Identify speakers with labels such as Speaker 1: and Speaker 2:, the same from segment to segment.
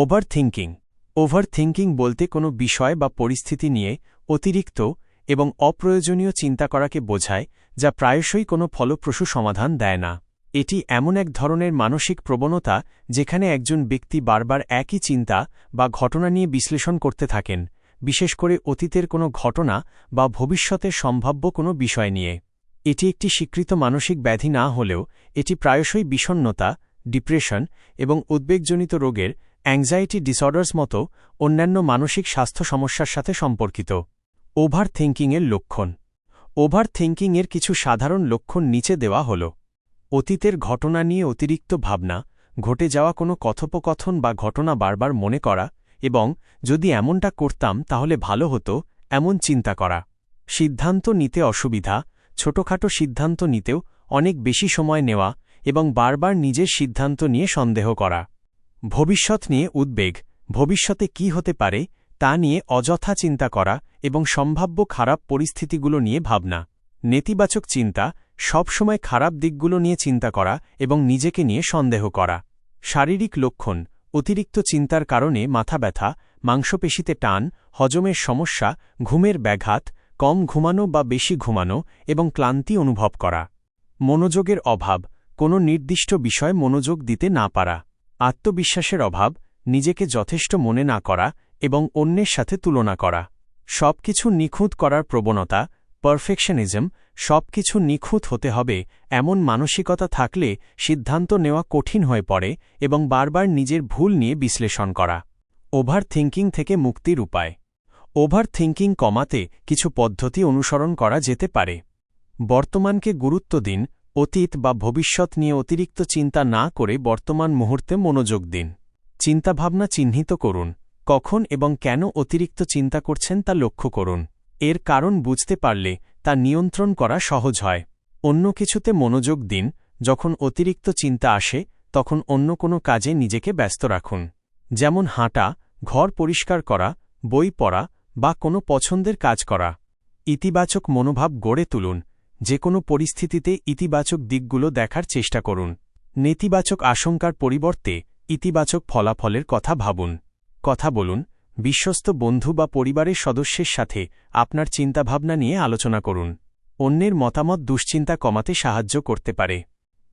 Speaker 1: Over thinking over thinking বলতে কোনো বিষয় বা পরিস্থিতি নিয়ে অতিরিক্ত এবং অপ্রয়োজনীয় চিন্তা করাকে বোঝায়, যা প্রায়শই কোনো ফলপ্রসূ সমাধান দেয় না। এটি এমন এক ধরনের মানসিক প্রবণতা, যেখানে একজন ব্যক্তি বারবার একই চিন্তা বা ঘটনা নিয়ে বিশ্লেষণ করতে থাকেন, বিশেষ করে অতীতের কোনো ঘটনা বা ভবিষ্যতের সম্ভাব্য কোনো বিষয় নিয়ে। এটি একটি স্বীকৃত মানসিক ব্যাধি না হলেও, এটি প্রায়শই বিষণ্নতা ডিপ্রেশন এবং উদ্বেগজনিত রোগের অ্যাংজাইটি ডিসঅর্ডার্স মতো অন্যান্য মানসিক স্বাস্থ্য সমস্যার সাথে সম্পর্কিত। ওভার থিঙ্কিংয়ের লক্ষণ। ওভার থিঙ্কিংয়ের কিছু সাধারণ লক্ষণ নিচে দেওয়া হল। অতীতের ঘটনা নিয়ে অতিরিক্ত ভাবনা, ঘটে যাওয়া কোনো কথোপকথন বা ঘটনা বারবার মনে করা এবং যদি এমনটা করতাম তাহলে ভালো হতো, এমন চিন্তা করা। সিদ্ধান্ত নিতে অসুবিধা, ছোটখাটো সিদ্ধান্ত নিতেও অনেক বেশি সময় নেওয়া এবং বারবার নিজের সিদ্ধান্ত নিয়ে সন্দেহ করা। ভবিষ্যৎ নিয়ে উদ্বেগ, ভবিষ্যতে কি হতে পারে, তা নিয়ে অযথা চিন্তা করা এবং সম্ভাব্য খারাপ পরিস্থিতিগুলো নিয়ে ভাবনা, নেতিবাচক চিন্তা, সবসময় খারাপ দিকগুলো নিয়ে চিন্তা করা এবং নিজেকে নিয়ে সন্দেহ করা। শারীরিক লক্ষণ, অতিরিক্ত চিন্তার কারণে মাথা ব্যথা, মাংসপেশিতে টান, হজমের সমস্যা, ঘুমের ব্যাঘাত, কম ঘুমানো বা বেশি ঘুমানো এবং ক্লান্তি অনুভব করা। মনোযোগের অভাব, কোনো নির্দিষ্ট বিষয় মনোযোগ দিতে না পারা। আত্মবিশ্বাসের অভাব, নিজেকে যথেষ্ট মনে না করা এবং অন্যের সাথে তুলনা করা। সবকিছু নিখুঁত করার প্রবণতা, পারফেকশনিজম, সবকিছু নিখুঁত হতে হবে, এমন মানসিকতা থাকলে সিদ্ধান্ত নেওয়া কঠিন হয়ে পড়ে এবং বারবার নিজের ভুল নিয়ে বিশ্লেষণ করা। ওভার থিঙ্কিং থেকে মুক্তির উপায়। ওভার থিঙ্কিং কমাতে কিছু পদ্ধতি অনুসরণ করা যেতে পারে। বর্তমানকে গুরুত্ব দিন অতীত বা ভবিষ্যৎ নিয়ে অতিরিক্ত চিন্তা না করে বর্তমান মুহূর্তে মনোযোগ দিন। চিন্তাভাবনা চিহ্নিত করুন। কখন এবং কেন অতিরিক্ত চিন্তা করছেন তা লক্ষ্য করুন। এর কারণ বুঝতে পারলে তা নিয়ন্ত্রণ করা সহজ হয়। অন্য কিছুতে মনোযোগ দিন। যখন অতিরিক্ত চিন্তা আসে, তখন অন্য কোনো কাজে নিজেকে ব্যস্ত রাখুন। যেমন হাঁটা, ঘর পরিষ্কার করা, বই পড়া বা কোনো পছন্দের কাজ করা। ইতিবাচক মনোভাব গড়ে তুলুন। যে কোনো পরিস্থিতিতে ইতিবাচক দিকগুলো দেখার চেষ্টা করুন। নেতিবাচক আশঙ্কার পরিবর্তে ইতিবাচক ফলাফলের কথা ভাবুন। কথা বলুন, বিশ্বস্ত বন্ধু বা পরিবারের সদস্যের সাথে আপনার চিন্তাভাবনা নিয়ে আলোচনা করুন। অন্যের মতামত দুশ্চিন্তা কমাতে সাহায্য করতে পারে।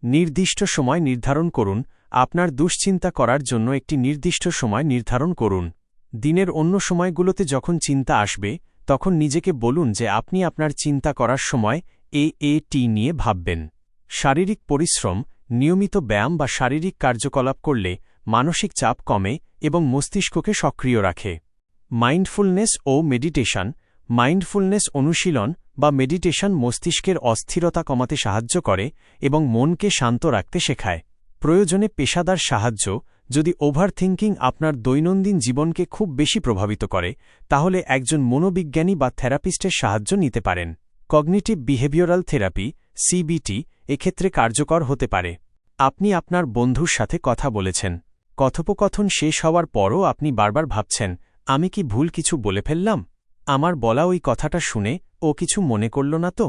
Speaker 1: নির্দিষ্ট সময় নির্ধারণ করুন, আপনার দুশ্চিন্তা করার জন্য একটি নির্দিষ্ট সময় নির্ধারণ করুন। দিনের অন্য সময়গুলোতে যখন চিন্তা আসবে, তখন নিজেকে বলুন যে আপনি আপনার চিন্তা করার সময় এ এ টি নিয়ে ভাববেন। শারীরিক পরিশ্রম, নিয়মিত ব্যায়াম বা শারীরিক কার্যকলাপ করলে মানসিক চাপ কমে এবং মস্তিষ্ককে সক্রিয় রাখে। মাইন্ডফুলনেস ও মেডিটেশন, মাইন্ডফুলনেস অনুশীলন বা মেডিটেশন মস্তিষ্কের অস্থিরতা কমাতে সাহায্য করে এবং মনকে শান্ত রাখতে শেখায়। প্রয়োজনে পেশাদার সাহায্য, যদি ওভারথিঙ্কিং আপনার দৈনন্দিন জীবনকে খুব বেশি প্রভাবিত করে, তাহলে একজন মনোবিজ্ঞানী বা থেরাপিস্টের সাহায্য নিতে পারেন। কগনিটিভ বিহেভিওরাল থেরাপি সিবিটি এক্ষেত্রে কার্যকর হতে পারে। আপনি আপনার বন্ধুর সাথে কথা বলেছেন। কথোপকথন শেষ হওয়ার পরও আপনি বারবার ভাবছেন, আমি কি ভুল কিছু বলে ফেললাম? আমার বলা ওই কথাটা শুনে ও কিছু মনে করল না তো?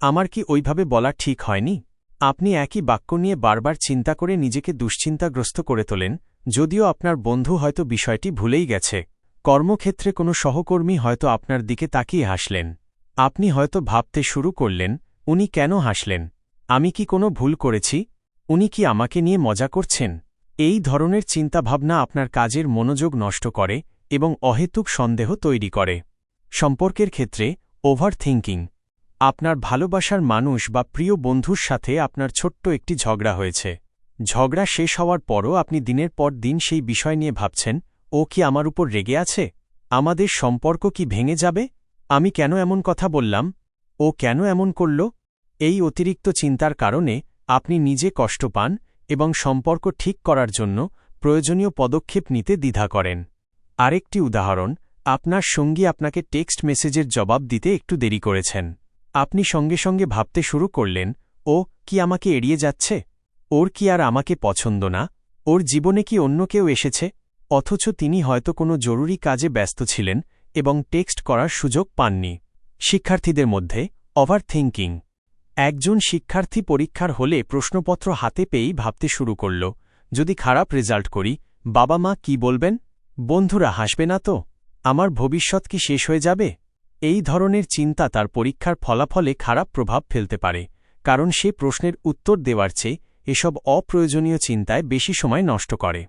Speaker 1: আমার কি ওইভাবে বলা ঠিক হয়নি? আপনি একই বাক্য নিয়ে বারবার চিন্তা করে নিজেকে দুশ্চিন্তাগ্রস্ত করে তোলেন, যদিও আপনার বন্ধু হয়তো বিষয়টি ভুলেই গেছে। কর্মক্ষেত্রে কোনো সহকর্মী হয়তো আপনার দিকে তাকিয়ে হাসলেন। আপনি হয়তো ভাবতে শুরু করলেন, উনি কেন হাসলেন? আমি কি কোনো ভুল করেছি? উনি কি আমাকে নিয়ে মজা করছেন? এই ধরনের চিন্তাভাবনা আপনার কাজের মনোযোগ নষ্ট করে এবং অহেতুক সন্দেহ তৈরি করে। সম্পর্কের ক্ষেত্রে ওভার থিঙ্কিং আপনার ভালোবাসার মানুষ বা প্রিয় বন্ধুর সাথে আপনার ছোট্ট একটি ঝগড়া হয়েছে। ঝগড়া শেষ হওয়ার পরও আপনি দিনের পর দিন সেই বিষয় নিয়ে ভাবছেন, ও কি আমার উপর রেগে আছে? আমাদের সম্পর্ক কি ভেঙে যাবে? আমি কেন এমন কথা বললাম? ও কেন এমন করল? এই অতিরিক্ত চিন্তার কারণে আপনি নিজে কষ্ট পান এবং সম্পর্ক ঠিক করার জন্য প্রয়োজনীয় পদক্ষেপ নিতে দ্বিধা করেন। আরেকটি উদাহরণ, আপনার সঙ্গী আপনাকে টেক্সট মেসেজের জবাব দিতে একটু দেরি করেছেন। আপনি সঙ্গে সঙ্গে ভাবতে শুরু করলেন, ও, কি আমাকে এড়িয়ে যাচ্ছে? ওর কি আর আমাকে পছন্দ না? ওর জীবনে কি অন্য কেউ এসেছে? অথচ তিনি হয়তো কোনো জরুরি কাজে ব্যস্ত ছিলেন এবং টেক্সট করার সুযোগ পাননি। শিক্ষার্থীদের মধ্যে ওভার থিঙ্কিং একজন শিক্ষার্থী পরীক্ষার হলে প্রশ্নপত্র হাতে পেয়েই ভাবতে শুরু করল, যদি খারাপ রেজাল্ট করি, বাবা মা কি বলবেন? বন্ধুরা হাসবে না তো? আমার ভবিষ্যৎ কি শেষ হয়ে যাবে? এই ধরনের চিন্তা তার পরীক্ষার ফলাফলে খারাপ প্রভাব ফেলতে পারে, কারণ সে প্রশ্নের উত্তর দেওয়ার চেয়ে এসব অপ্রয়োজনীয় চিন্তায় বেশি সময় নষ্ট করে।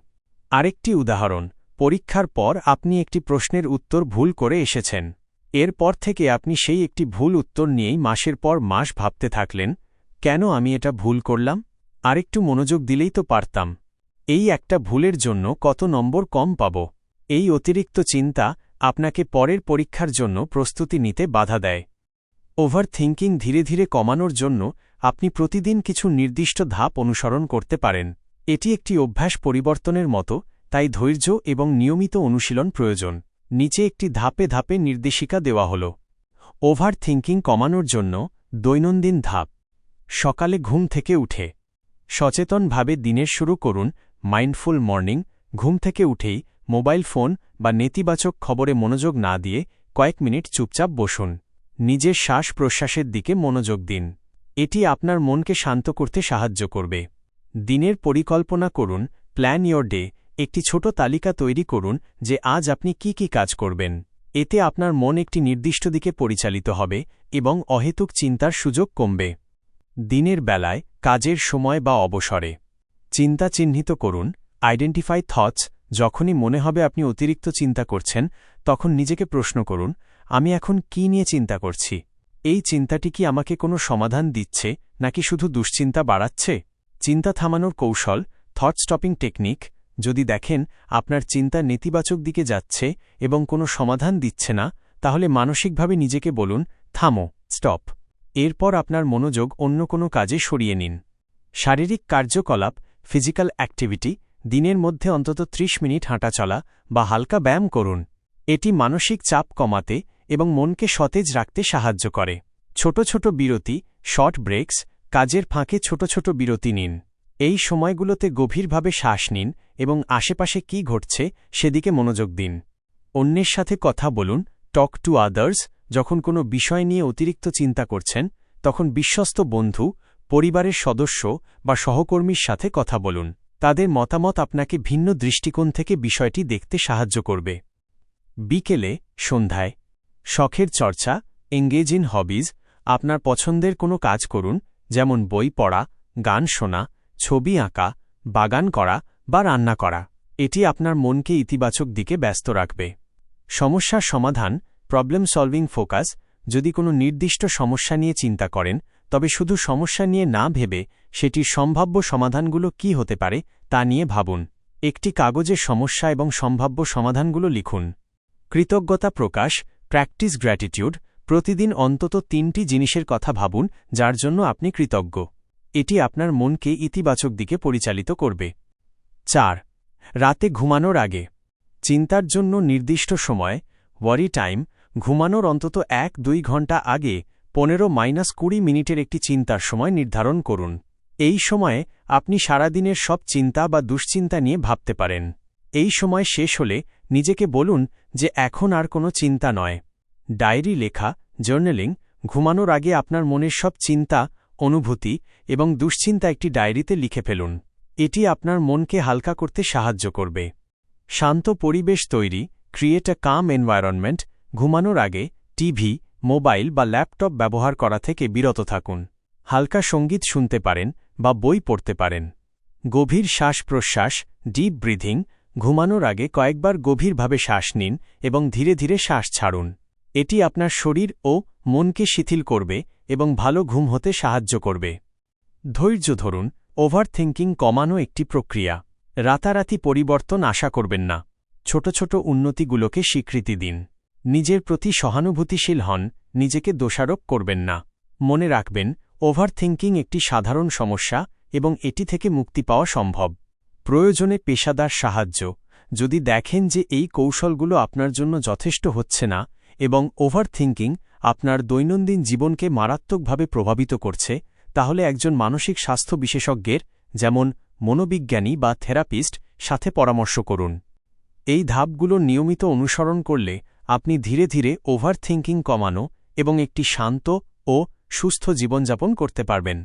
Speaker 1: আরেকটি উদাহরণ পরীক্ষার পর আপনি একটি প্রশ্নের উত্তর ভুল করে এসেছেন। এরপর থেকে আপনি সেই একটি ভুল উত্তর নিয়েই মাসের পর মাস ভাবতে থাকলেন, কেন আমি এটা ভুল করলাম? আরেকটু মনোযোগ দিলেই তো পারতাম। এই একটা ভুলের জন্য কত নম্বর কম পাব? এই অতিরিক্ত চিন্তা আপনাকে পরের পরীক্ষার জন্য প্রস্তুতি নিতে বাধা দেয়। ওভার থিঙ্কিং ধীরে ধীরে কমানোর জন্য আপনি প্রতিদিন কিছু নির্দিষ্ট ধাপ অনুসরণ করতে পারেন। এটি একটি অভ্যাস পরিবর্তনের মতো তাই ধৈর্য এবং নিয়মিত অনুশীলন প্রয়োজন। নিচে একটি ধাপে ধাপে নির্দেশিকা দেওয়া হল। ওভার থিঙ্কিং কমানোর জন্য দৈনন্দিন ধাপ। সকালে ঘুম থেকে উঠে। সচেতনভাবে দিনের শুরু করুন মাইন্ডফুল মর্নিং। ঘুম থেকে উঠেই মোবাইল ফোন বা নেতিবাচক খবরে মনোযোগ না দিয়ে কয়েক মিনিট চুপচাপ বসুন। নিজের শ্বাস প্রশ্বাসের দিকে মনোযোগ দিন। এটি আপনার মনকে শান্ত করতে সাহায্য করবে। দিনের পরিকল্পনা করুন। Plan your day. একটি ছোট তালিকা তৈরি করুন যে আজ আপনি কি কি কাজ করবেন। এতে আপনার মন একটি নির্দিষ্ট দিকে পরিচালিত হবে এবং অহেতুক চিন্তার সুযোগ কমবে। দিনের বেলায়, কাজের সময় বা অবসরে। চিন্তা চিহ্নিত করুন আইডেন্টিফাই থটস যখনই মনে হবে আপনি অতিরিক্ত চিন্তা করছেন, তখন নিজেকে প্রশ্ন করুন, আমি এখন কি নিয়ে চিন্তা করছি? এই চিন্তাটি কি আমাকে কোনো সমাধান দিচ্ছে, নাকি শুধু দুশ্চিন্তা বাড়াচ্ছে? চিন্তা থামানোর কৌশল থট স্টপিং টেকনিক যদি দেখেন, আপনার চিন্তা নেতিবাচক দিকে যাচ্ছে এবং কোনো সমাধান দিচ্ছে না, তাহলে মানসিকভাবে নিজেকে বলুন, থামো, স্টপ। এরপর আপনার মনোযোগ অন্য কোনো কাজে সরিয়ে নিন। শারীরিক কার্যকলাপ, ফিজিক্যাল অ্যাক্টিভিটি, দিনের মধ্যে অন্তত ৩০ মিনিট হাঁটা চলা বা হালকা ব্যায়াম করুন। এটি মানসিক চাপ কমাতে এবং মনকে সতেজ রাখতে সাহায্য করে। ছোট ছোট বিরতি, শর্ট ব্রেকস, কাজের ফাঁকে ছোট ছোট বিরতি নিন। এই সময়গুলোতে গভীরভাবে শ্বাস নিন এবং আশেপাশে কি ঘটছে সেদিকে মনোযোগ দিন। অন্যের সাথে কথা বলুন টক টু আদার্স যখন কোনো বিষয় নিয়ে অতিরিক্ত চিন্তা করছেন, তখন বিশ্বস্ত বন্ধু, পরিবারের সদস্য বা সহকর্মীর সাথে কথা বলুন। তাদের মতামত আপনাকে ভিন্ন দৃষ্টিকোণ থেকে বিষয়টি দেখতে সাহায্য করবে। বিকেলে, সন্ধ্যায়। শখের চর্চা এঙ্গেজ ইন হবিজ আপনার পছন্দের কোনো কাজ করুন, যেমন বই পড়া, গান শোনা ছবি আঁকা, বাগান করা বা রান্না করা। এটি আপনার মনকে ইতিবাচক দিকে ব্যস্ত রাখবে। সমস্যার সমাধান প্রবলেম সলভিং ফোকাস যদি কোনো নির্দিষ্ট সমস্যা নিয়ে চিন্তা করেন, তবে শুধু সমস্যা নিয়ে না ভেবে সেটির সম্ভাব্য সমাধানগুলো কি হতে পারে তা নিয়ে ভাবুন। একটি কাগজে সমস্যা এবং সম্ভাব্য সমাধানগুলো লিখুন। কৃতজ্ঞতা প্রকাশ প্র্যাকটিস গ্র্যাটিটিউড প্রতিদিন অন্তত তিনটি জিনিসের কথা ভাবুন যার জন্য আপনি কৃতজ্ঞ। এটি আপনার মনকে ইতিবাচক দিকে পরিচালিত করবে। চার, রাতে ঘুমানোর আগে। চিন্তার জন্য নির্দিষ্ট সময় ওয়ারি টাইম ঘুমানোর অন্তত এক, দুই ঘণ্টা আগে পনেরো মাইনাস কুড়ি মিনিটের একটি চিন্তার সময় নির্ধারণ করুন। এই সময়ে আপনি সারাদিনের সব চিন্তা বা দুশ্চিন্তা নিয়ে ভাবতে পারেন। এই সময় শেষ হলে নিজেকে বলুন যে এখন আর কোনো চিন্তা নয়। ডায়েরি লেখা জার্নালিং ঘুমানোর আগে আপনার মনের সব চিন্তা অনুভূতি এবং দুশ্চিন্তা একটি ডায়েরিতে লিখে ফেলুন। এটি আপনার মনকে হালকা করতে সাহায্য করবে। শান্ত পরিবেশ তৈরি ক্রিয়েট আ কাম এনভায়রনমেন্ট ঘুমানোর আগে টিভি, মোবাইল বা ল্যাপটপ ব্যবহার করা থেকে বিরত থাকুন। হালকা সংগীত শুনতে পারেন বা বই পড়তে পারেন। গভীর শ্বাস প্রশ্বাস ডিপ ব্রিথিং ঘুমানোর আগে কয়েকবার গভীরভাবে শ্বাস নিন এবং ধীরে ধীরে শ্বাস ছাড়ুন। এটি আপনার শরীর ও মনকে শিথিল করবে এবং ভালো ঘুম হতে সাহায্য করবে। ধৈর্য ধরুন ওভার থিঙ্কিং কমানো একটি প্রক্রিয়া। রাতারাতি পরিবর্তন আশা করবেন না। ছোট ছোট উন্নতিগুলোকে স্বীকৃতি দিন। নিজের প্রতি সহানুভূতিশীল হন, নিজেকে দোষারোপ করবেন না। মনে রাখবেন ওভার থিঙ্কিং একটি সাধারণ সমস্যা এবং এটি থেকে মুক্তি পাওয়া সম্ভব। প্রয়োজনে পেশাদার সাহায্য। যদি দেখেন যে এই কৌশলগুলো আপনার জন্য যথেষ্ট হচ্ছে না এবং ওভার থিঙ্কিং আপনার দৈনন্দিন জীবনকে মারাত্মকভাবে প্রভাবিত করছে, তাহলে একজন মানসিক স্বাস্থ্য বিশেষজ্ঞের, যেমন মনোবিজ্ঞানী বা থেরাপিস্ট, সাথে পরামর্শ করুন। এই ধাপগুলো নিয়মিত অনুসরণ করলে আপনি ধীরে ধীরে ওভার থিঙ্কিং কমানো এবং একটি শান্ত ও সুস্থ জীবনযাপন করতে পারবেন।